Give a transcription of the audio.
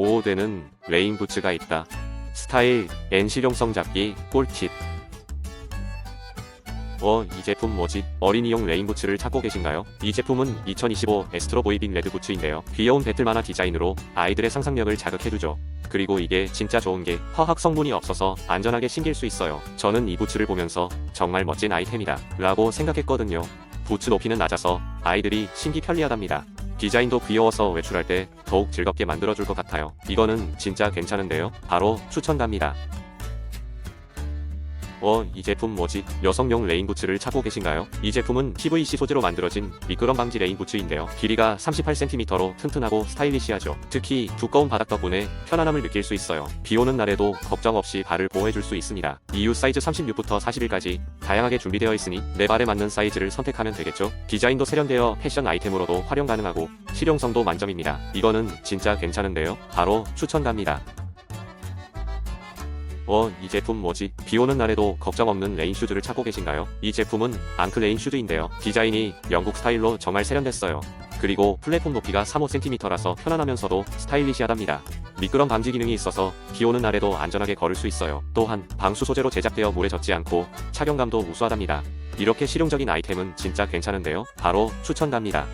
5호대는 레인 부츠가 있다. 스타일, N 실용성 잡기, 꿀팁. 어, 이 제품 뭐지? 어린이용 레인 부츠를 찾고 계신가요? 이 제품은 2025 에스트로 보이빙 레드 부츠인데요. 귀여운 배틀 만화 디자인으로 아이들의 상상력을 자극해주죠. 그리고 이게 진짜 좋은 게 화학 성분이 없어서 안전하게 신길 수 있어요. 저는 이 부츠를 보면서 정말 멋진 아이템이다 라고 생각했거든요. 부츠 높이는 낮아서 아이들이 신기 편리하답니다. 디자인도 귀여워서 외출할 때 더욱 즐겁게 만들어줄 것 같아요. 이거는 진짜 괜찮은데요? 바로 추천 갑니다. 어, 이 제품 뭐지? 여성용 레인 부츠를 찾고 계신가요? 이 제품은 PVC 소재로 만들어진 미끄럼 방지 레인 부츠인데요. 길이가 38cm로 튼튼하고 스타일리시하죠. 특히 두꺼운 바닥 덕분에 편안함을 느낄 수 있어요. 비 오는 날에도 걱정 없이 발을 보호해줄 수 있습니다. EU 사이즈 36부터 41까지 다양하게 준비되어 있으니 내 발에 맞는 사이즈를 선택하면 되겠죠. 디자인도 세련되어 패션 아이템으로도 활용 가능하고 실용성도 만점입니다. 이거는 진짜 괜찮은데요. 바로 추천 갑니다. 어, 이 제품 뭐지? 비 오는 날에도 걱정 없는 레인 슈즈를 찾고 계신가요? 이 제품은 앙클 레인 슈즈인데요. 디자인이 영국 스타일로 정말 세련됐어요. 그리고 플랫폼 높이가 3-5cm라서 편안하면서도 스타일리시하답니다. 미끄럼 방지 기능이 있어서 비 오는 날에도 안전하게 걸을 수 있어요. 또한 방수 소재로 제작되어 물에 젖지 않고 착용감도 우수하답니다. 이렇게 실용적인 아이템은 진짜 괜찮은데요. 바로 추천 갑니다.